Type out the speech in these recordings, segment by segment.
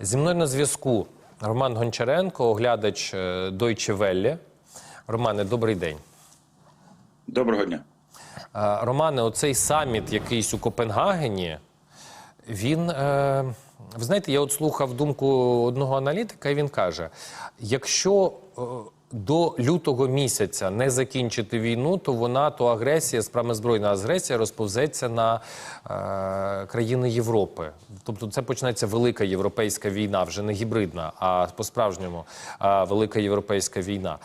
Зі мною на зв'язку Роман Гончаренко, оглядач е, Deutsche Welle. Романе, добрий день. Доброго дня. Е, Романе, оцей саміт якийсь у Копенгагені, він. е, Ви знаєте, я от слухав думку одного аналітика, і він каже: якщо до лютого місяця не закінчити війну, то вона, то агресія, справа збройна агресія розповзеться на е, країни Європи. Тобто це почнеться велика європейська війна, вже не гібридна, а по-справжньому е, велика європейська війна.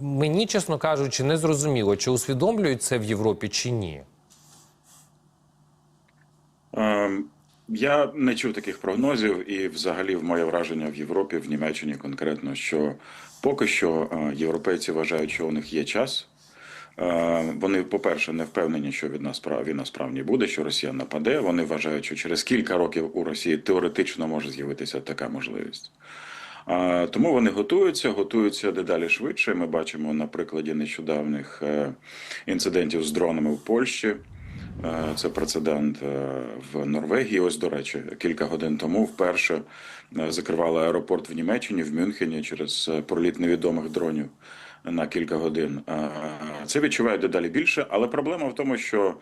Мені, чесно кажучи, не зрозуміло, чи усвідомлюють це в Європі, чи ні. Ем, Я не чув таких прогнозів, і взагалі, в моє враження в Європі, в Німеччині конкретно, що поки що е, європейці вважають, що у них є час. Е, Вони, по-перше, не впевнені, що від нас війна справді буде, що Росія нападе. Вони вважають, що через кілька років у Росії теоретично може з'явитися така можливість. Тому вони готуються, готуються дедалі швидше. Ми бачимо на прикладі нещодавних е, інцидентів з дронами в Польщі. Е, Це прецедент е, в Норвегії. Ось, до речі, кілька годин тому вперше е, закривали аеропорт в Німеччині, в Мюнхені через проліт невідомих дронів на кілька годин. Це відчувають дедалі більше, але проблема в тому, що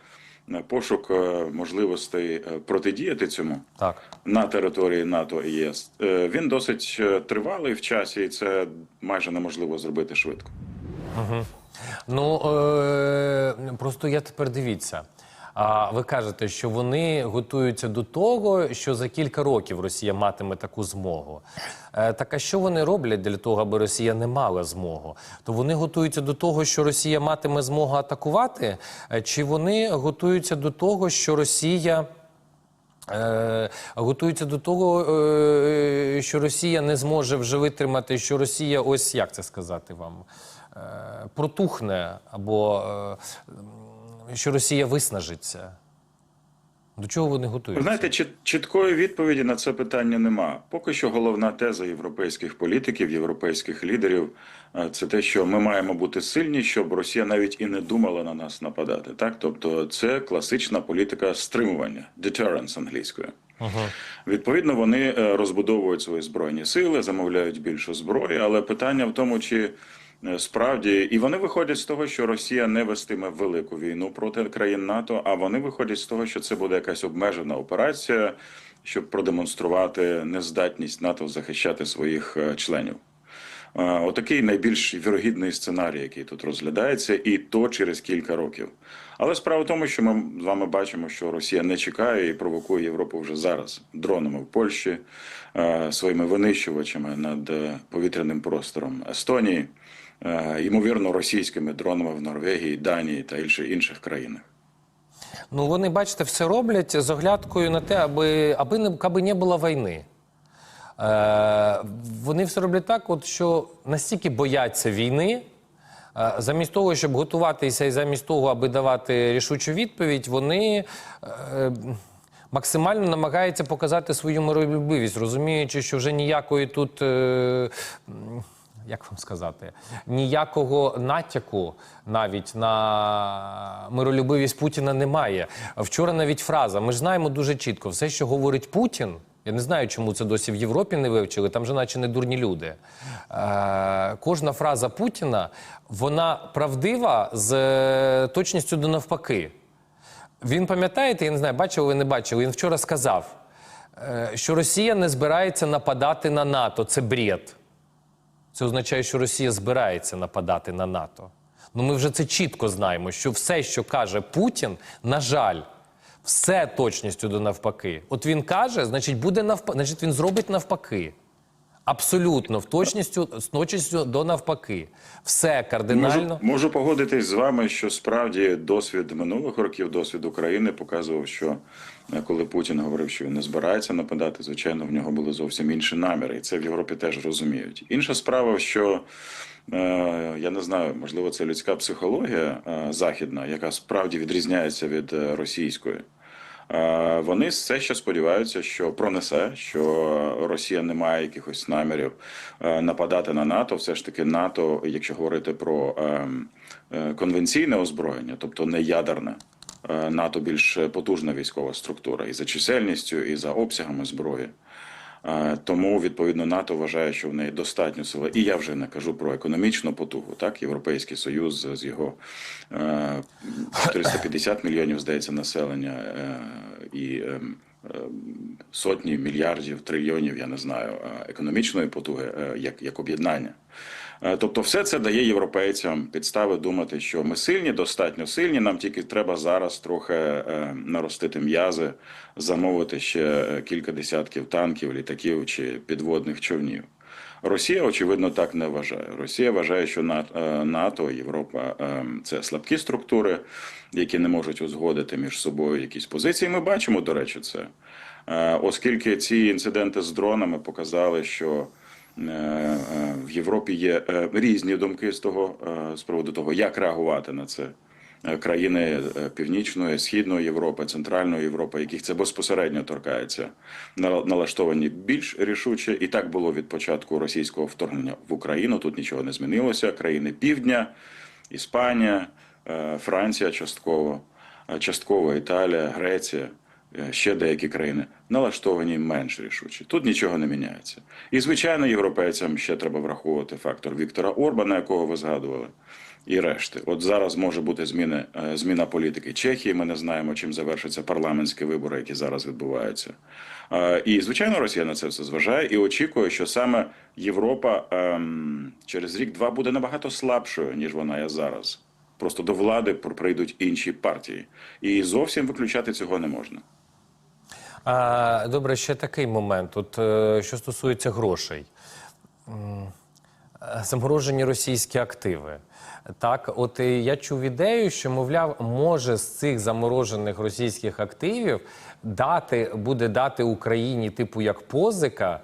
пошук можливостей протидіяти цьому Так. на території НАТО і ЄС. Він досить тривалий в часі, і це майже неможливо зробити швидко. Ну е, просто я тепер дивіться. А ви кажете, що вони готуються до того, що за кілька років Росія матиме таку змогу. Е, так а що вони роблять для того, аби Росія не мала змогу? То вони готуються до того, що Росія матиме змогу атакувати, Е, чи вони готуються до того, що Росія. Е, готуються до того, що Росія не зможе вже витримати, що Росія, ось як це сказати вам, протухне, або що Росія виснажиться. До чого вони готуються? знаєте, чіт- чіткої відповіді на це питання нема. Поки що головна теза європейських політиків, європейських лідерів е, це те, що ми маємо бути сильні, щоб Росія навіть і не думала на нас нападати. Так, тобто, це класична політика стримування, deterrence англійською. Відповідно, вони е, розбудовують свої збройні сили, замовляють більше зброї, але питання в тому, чи справді і вони виходять з того, що Росія не вестиме велику війну проти країн НАТО, а вони виходять з того, що це буде якась обмежена операція, щоб продемонструвати нездатність НАТО захищати своїх е, членів. Е, Отакий найбільш вірогідний сценарій, який тут розглядається, і то через кілька років. Але справа в тому, що ми з вами бачимо, що Росія не чекає і провокує Європу вже зараз дронами в Польщі, е, своїми винищувачами над е, повітряним простором Естонії, е, ймовірно, російськими дронами в Норвегії, Данії та інших інших країнах. Ну вони, бачите, все роблять з оглядкою на те, аби, аби, не, аби не було війни. Е, вони все роблять так, от, що настільки бояться війни, е, замість того, щоб готуватися і замість того, аби давати рішучу відповідь, вони е, максимально намагаються показати свою миролюбивість, розуміючи, що вже ніякої тут. Як вам сказати, ніякого натяку навіть на миролюбивість Путіна немає. Вчора навіть фраза. Ми ж знаємо дуже чітко, все, що говорить Путін. Я не знаю, чому це досі в Європі не вивчили. Там же наче не дурні люди. Е, кожна фраза Путіна вона правдива з е, точністю до навпаки. Він пам'ятаєте, я не знаю, бачив ви не бачили. Він вчора сказав, е, що Росія не збирається нападати на НАТО. Це бред. Це означає, що Росія збирається нападати на НАТО. Ну ми вже це чітко знаємо, що все, що каже Путін, на жаль, все точністю до навпаки. От він каже, значить, буде навпаки, значить, він зробить навпаки. Абсолютно, в точністю, з точністю до навпаки. Все кардинально. Можу, можу погодитись з вами, що справді досвід минулих років, досвід України показував, що е, коли Путін говорив, що він не збирається нападати, звичайно, в нього були зовсім інші наміри, і це в Європі теж розуміють. Інша справа, що е, я не знаю, можливо, це людська психологія е, західна, яка справді відрізняється від російської. Е, Вони все ще сподіваються, що пронесе, що Росія не має якихось намірів е, нападати на НАТО. Все ж таки, НАТО, якщо говорити про ем, е, конвенційне озброєння, тобто не ядерне, НАТО більш потужна військова структура і за чисельністю, і за обсягами зброї. Е, Тому відповідно НАТО вважає, що в неї достатньо сили. І я вже не кажу про економічну потугу. Так, Європейський Союз з його е, 450 мільйонів здається населення е, і е, е, сотні мільярдів, трильйонів, я не знаю, е, економічної потуги е, як, як об'єднання. Е, Тобто, все це дає європейцям підстави думати, що ми сильні, достатньо сильні. Нам тільки треба зараз трохи е, наростити м'язи, замовити ще кілька десятків танків, літаків чи підводних човнів. Росія, очевидно, так не вважає. Росія вважає, що е, НАТО, Європа це слабкі структури, які не можуть узгодити між собою якісь позиції. Ми бачимо, до речі, це. Оскільки ці інциденти з дронами показали, що в Європі є е, різні думки з того е, з приводу того, як реагувати на це. Е, Країни е, Північної, Східної Європи, Центральної Європи, яких це безпосередньо торкається, нала- налаштовані більш рішуче, і так було від початку російського вторгнення в Україну. Тут нічого не змінилося. Країни Півдня, Іспанія, е, Франція, частково, е, частково Італія, Греція. Е, Ще деякі країни налаштовані менш рішуче. Тут нічого не міняється. І звичайно, європейцям ще треба враховувати фактор Віктора Орбана, якого ви згадували, і решти. От зараз може бути зміни, е, зміна політики Чехії. Ми не знаємо, чим завершаться парламентські вибори, які зараз відбуваються. Е, І звичайно, Росія на це все зважає і очікує, що саме Європа ем, через рік-два буде набагато слабшою ніж вона є зараз. Просто до влади пр- прийдуть інші партії, і зовсім виключати цього не можна. А, добре, ще такий момент. От е, що стосується грошей. Е, Заморожені російські активи. Так, от е, я чув ідею, що мовляв, може з цих заморожених російських активів дати буде дати Україні, типу як позика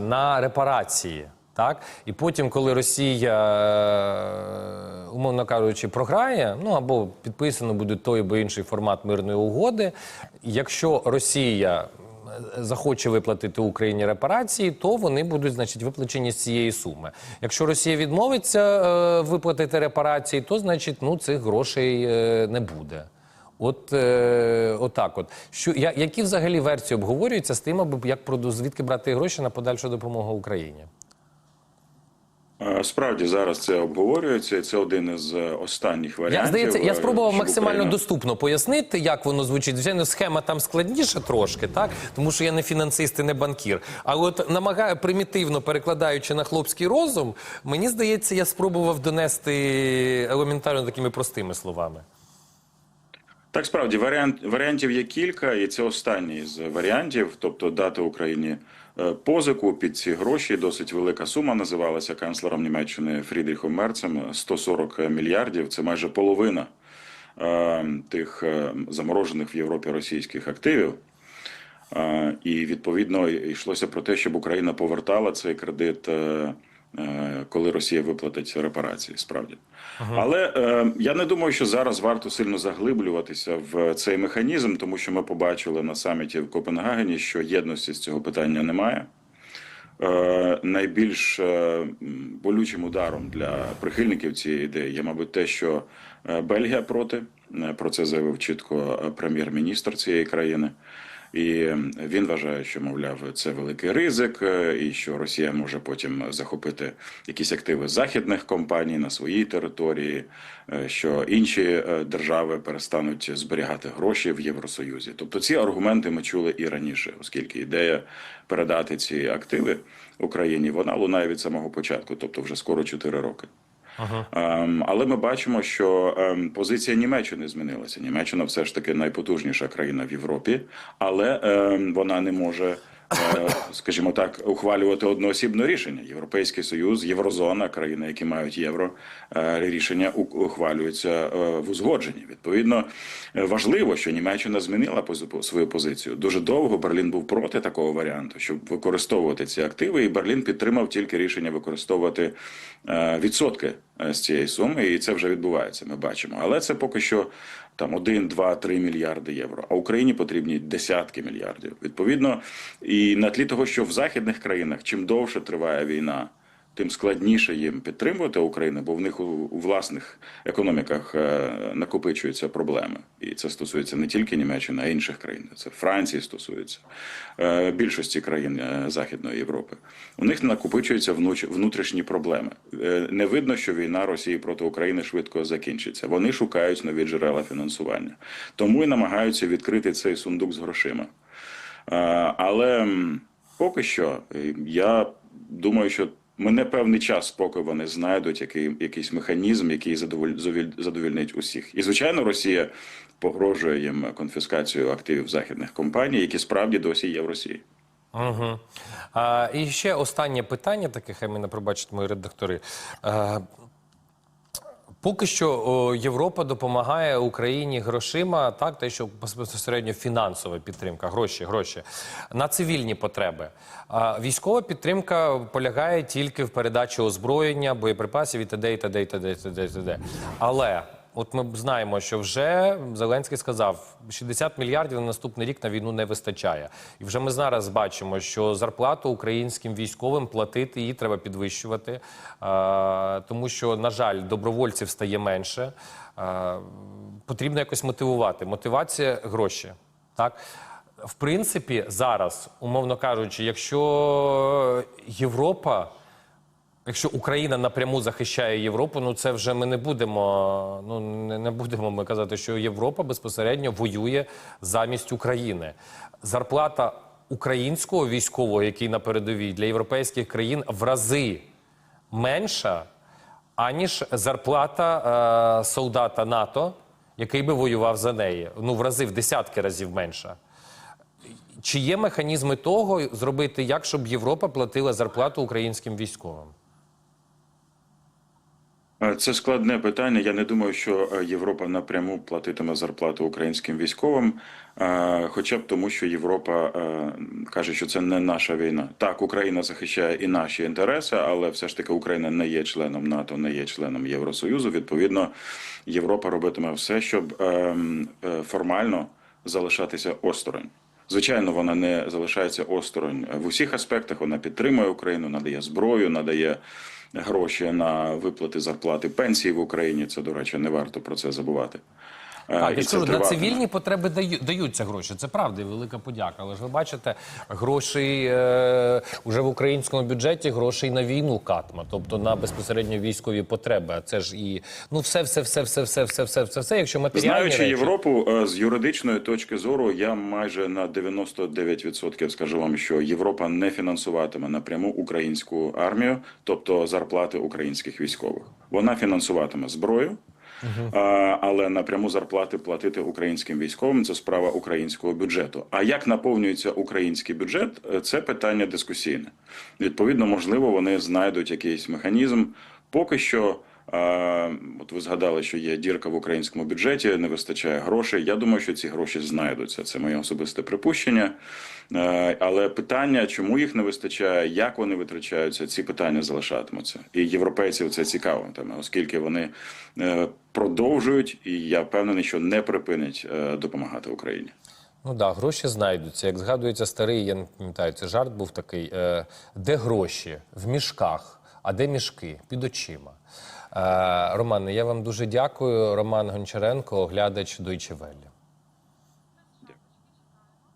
на репарації. Так, і потім, коли Росія, е, умовно кажучи, програє, ну або підписано буде той або інший формат мирної угоди. Якщо Росія е, захоче виплатити Україні репарації, то вони будуть, значить, виплачені з цієї суми. Якщо Росія відмовиться е, виплатити репарації, то значить ну цих грошей не буде. От е, отак, от що я, які взагалі версії обговорюються з тим, аби як звідки брати гроші на подальшу допомогу Україні? Справді зараз це обговорюється, і це один із е, останніх варіантів. Я здається, я е, спробував максимально Україна- доступно пояснити, як воно звучить. Звичайно, схема там складніша трошки, так тому що я не фінансист і не банкір. Але от намагаю примітивно перекладаючи на хлопський розум, мені здається, я спробував донести елементарно такими простими словами. Так, справді варіант варіантів є кілька, і це останній з варіантів, тобто дати Україні позику під ці гроші. Досить велика сума називалася канцлером Німеччини Фрідріхом Мерцем 140 мільярдів. Це майже половина е, тих е, заморожених в Європі російських активів. Е, І відповідно йшлося про те, щоб Україна повертала цей кредит, е, е, коли Росія виплатить репарації. Справді, але е, я не думаю, що зараз варто сильно заглиблюватися в цей механізм, тому що ми побачили на саміті в Копенгагені, що єдності з цього питання немає. Е, найбільш е, болючим ударом для прихильників цієї ідеї є, мабуть, те, що е, Бельгія проти. Е, Про це заявив чітко е, прем'єр-міністр цієї країни. І е, він вважає, що мовляв, це великий ризик, е, і що Росія може потім захопити якісь активи західних компаній на своїй території, е, що інші е, держави перестануть зберігати гроші в Євросоюзі. Тобто ці аргументи ми чули і раніше, оскільки ідея передати ці активи Україні вона лунає від самого початку, тобто вже скоро 4 роки. Ем, але ми бачимо, що ем, позиція Німеччини змінилася. Німеччина все ж таки найпотужніша країна в Європі, але ем, вона не може. е, Скажімо так, ухвалювати одноосібне рішення. Європейський союз, єврозона, країни, які мають євро, е, рішення ухвалюються е, в узгодженні. Відповідно, важливо, що Німеччина змінила свою позицію. Дуже довго Берлін був проти такого варіанту, щоб використовувати ці активи, і Берлін підтримав тільки рішення використовувати відсотки з цієї суми, і це вже відбувається. Ми бачимо. Але це поки що там 1, 2, 3 мільярди євро. А Україні потрібні десятки мільярдів. Відповідно, і на тлі того, що в західних країнах чим довше триває війна. Тим складніше їм підтримувати Україну, бо в них у, власних економіках е, накопичуються проблеми. І це стосується не тільки Німеччини, а й інших країн. Це Франції стосується е, більшості країн е, Західної Європи. У них накопичуються внутрішні проблеми. Не видно, що війна Росії проти України швидко закінчиться. Вони шукають нові джерела фінансування, тому і намагаються відкрити цей сундук з грошима. Але поки що я думаю, що мене певний час, поки вони знайдуть який, якийсь механізм, який задоволь, задовільнить усіх. І звичайно, Росія погрожує їм конфіскацією активів західних компаній, які справді досі є в Росії. Угу. А, і ще останнє питання, таке, хай мене пробачать мої редактори. А, Поки що о, Європа допомагає Україні грошима, так те, що безпосередньо фінансова підтримка, гроші, гроші на цивільні потреби. А військова підтримка полягає тільки в передачі озброєння, боєприпасів і т.д. і т.д. і т.д. і т.д. Але от ми знаємо, що вже Зеленський сказав, 60 мільярдів на наступний рік на війну не вистачає. І вже ми зараз бачимо, що зарплату українським військовим платити її треба підвищувати, тому що, на жаль, добровольців стає менше. Потрібно якось мотивувати. Мотивація гроші. Так? В принципі, зараз, умовно кажучи, якщо Європа. Якщо Україна напряму захищає Європу, ну це вже ми не будемо. Ну не, будемо ми казати, що Європа безпосередньо воює замість України. Зарплата українського військового, який на передовій для європейських країн, в рази менша, аніж зарплата е, солдата НАТО, який би воював за неї. Ну в рази в десятки разів менша. Чи є механізми того зробити як, щоб Європа платила зарплату українським військовим? Е, Це складне питання. Я не думаю, що е, Європа напряму платитиме зарплату українським військовим, е, хоча б тому, що Європа каже, що це не наша війна. Так, Україна захищає і наші інтереси, але все ж таки Україна не є членом НАТО, не є членом Євросоюзу. Відповідно, Європа робитиме все, щоб е, м, е, формально залишатися осторонь. Звичайно, вона не залишається осторонь в усіх аспектах. Вона підтримує Україну, надає зброю, надає гроші на виплати зарплати пенсії в Україні. Це, до речі, не варто про це забувати. Е, Так, я на цивільні потреби даю, даються гроші. Це правда, і велика подяка. Але ж ви бачите, грошей е, уже в українському бюджеті грошей на війну катма, тобто на безпосередньо військові потреби. А це ж і ну все, все, все, все, все, все, все, все, все. Якщо матеріальні Знаючи речі, Європу е, з юридичної точки зору, я майже на 99% скажу вам, що Європа не фінансуватиме напряму українську армію, тобто зарплати українських військових. Вона фінансуватиме зброю. А, але напряму зарплати платити українським військовим це справа українського бюджету. А як наповнюється український бюджет, це питання дискусійне. Відповідно, можливо, вони знайдуть якийсь механізм. Поки що, от ви згадали, що є дірка в українському бюджеті, не вистачає грошей. Я думаю, що ці гроші знайдуться. Це моє особисте припущення. Е, Але питання, чому їх не вистачає, як вони витрачаються, ці питання залишатимуться. І європейців це цікаво, оскільки вони е, продовжують, і я впевнений, що не припинять е, допомагати Україні. Ну да, гроші знайдуться. Як згадується старий, я не пам'ятаю, це жарт був такий. Де гроші? В мішках. А де мішки? Під очима. Е, Романе, я вам дуже дякую. Роман Гончаренко, оглядач Welle.